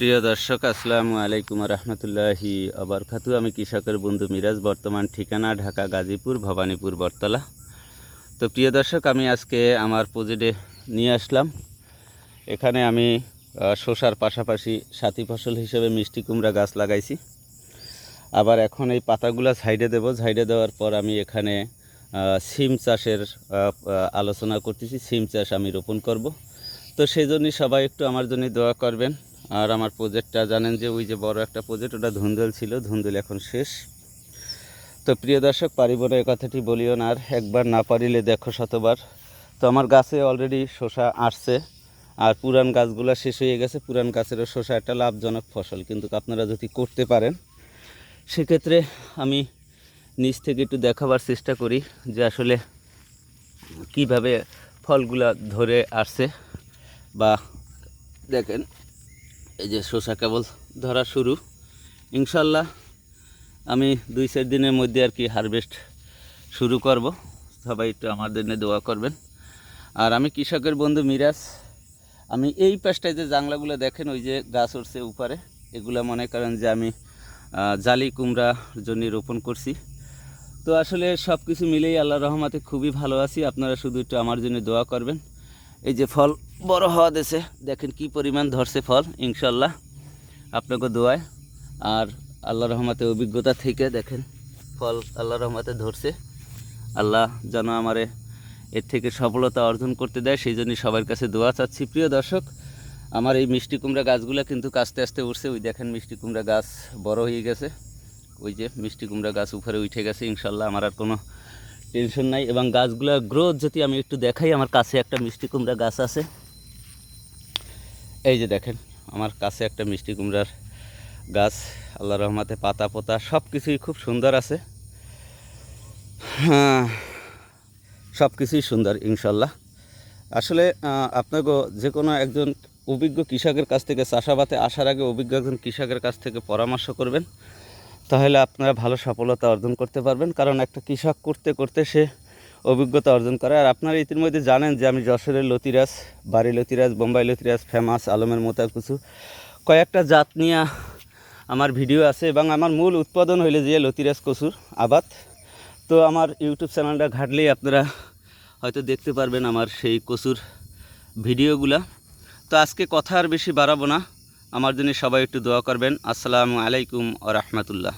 প্রিয় দর্শক, আসসালামু আলাইকুম রহমতুল্লাহি আবার খাতু আমি কৃষকের বন্ধু মিরাজ, বর্তমান ঠিকানা ঢাকা, গাজীপুর, ভবানীপুর, বটতলা। তো প্রিয় দর্শক, আমি আজকে আমার প্রজেক্টে নিয়ে আসলাম। এখানে আমি শসার পাশাপাশি সাথী ফসল হিসেবে মিষ্টি কুমড়া গাছ লাগাইছি। আবার এখন এই পাতাগুলো সাইডে দেব। সাইডে দেওয়ার পর আমি এখানে সিম চাষের আলোচনা করতেছি। সিম চাষ আমি রোপণ করব। তো সেই জন্যই সবাই একটু আমার জন্য দোয়া করবেন। আর আমার প্রজেক্টটা জানেন যে ওই যে বড় একটা প্রজেক্ট ওটা ধুন্দুল ছিল, ধুন্দুল এখন শেষ। তো প্রিয় দর্শক পারিব না কথাটি বলিও না আর একবার না পারিলে দেখো শতবার। তো আমার গাছে অলরেডি শসা আসছে আর পুরান গাছগুলো শেষ হয়ে গেছে। পুরান গাছেরও শসা একটা লাভজনক ফসল, কিন্তু আপনারা যদি করতে পারেন, সেক্ষেত্রে আমি নিচ থেকে একটু দেখাবার চেষ্টা করি যে আসলে কীভাবে ফলগুলা ধরে আসছে বা দেখেন এই যে শসা কেবল ধরা শুরু। ইনশাল্লাহ আমি দুই চার দিনের মধ্যে আর কি হারভেস্ট শুরু করব। সবাই একটু আমার জন্য দোয়া করবেন। আর আমি কৃষকের বন্ধু মিরাজ, আমি এই পাশটায় যে জাংলাগুলো দেখেন, ওই যে গাছ উঠছে উপরে, এগুলো মনে করেন যে আমি জালি কুমড়া জন্য রোপণ করছি। তো আসলে সব কিছু মিলেই আল্লাহ রহমাতে খুবই ভালো আছি। আপনারা শুধু একটু আমার জন্য দোয়া করবেন। এই যে ফল বড় হওয়া দেশে দেখেন কি পরিমাণ ধরছে ফল ইনশাল্লাহ আপনাকে দোয়ায়। আর আল্লাহ রহমাতে অভিজ্ঞতা থেকে দেখেন, ফল আল্লাহ রহমাতে ধরছে। আল্লাহ যেন আমারে এর থেকে সফলতা অর্জন করতে দেয়, সেই জন্যই সবার কাছে দোয়া চাচ্ছি। প্রিয় দর্শক, আমার এই মিষ্টি কুমড়া গাছগুলো কিন্তু আস্তে আস্তে উঠছে ওই দেখেন মিষ্টি কুমড়া গাছ বড় হয়ে গেছে। ওই যে মিষ্টি কুমড়া গাছ উপরে উঠে গেছে ইনশাল্লাহ আমার আর কোনো টেনশন নাই এবং গাছগুলোর গ্রোথ যদি আমি একটু দেখাই, আমার কাছে একটা মিষ্টি কুমড়া গাছ আছে। এই যে দেখেন, আমার কাছে একটা মিষ্টি কুমড়ার গাছ আল্লাহ রহমাতে পাতা পোতা সব কিছুই খুব সুন্দর আছে। হ্যাঁ সব কিছুই সুন্দর, ইনশাল্লাহ। আসলে আপনাকে যে কোনো একজন অভিজ্ঞ কৃষকের কাছ থেকে চাষাবাদে আসার আগে অভিজ্ঞ একজন কৃষকের কাছ থেকে পরামর্শ করবেন। তাহলে আপনারা ভালো সফলতা অর্জন করতে পারবেন। কারণ একটা কৃষক করতে করতে সে অভিজ্ঞতা অর্জন করে। আর আপনারা ইতিমধ্যে জানেন যে আমি যশোরের লতিরাজ বাড়ি লতিরাজ, বোম্বাই লতিরাজ, ফেমাস আলমের মোতা কিছু। কয়েকটা জাত নিয়ে আমার ভিডিও আছে এবং আমার মূল উৎপাদন হইলে যে লতিরাজ কচুর আবাদ। তো আমার ইউটিউব চ্যানেলটা ঘাটলেই আপনারা হয়তো দেখতে পারবেন আমার সেই কচুর ভিডিওগুলা। তো আজকে কথা আর বেশি বাড়াবো না। আমার জন্য সবাই একটু দোয়া করবেন। আসসালামু আলাইকুম ও রহমতুল্লাহ।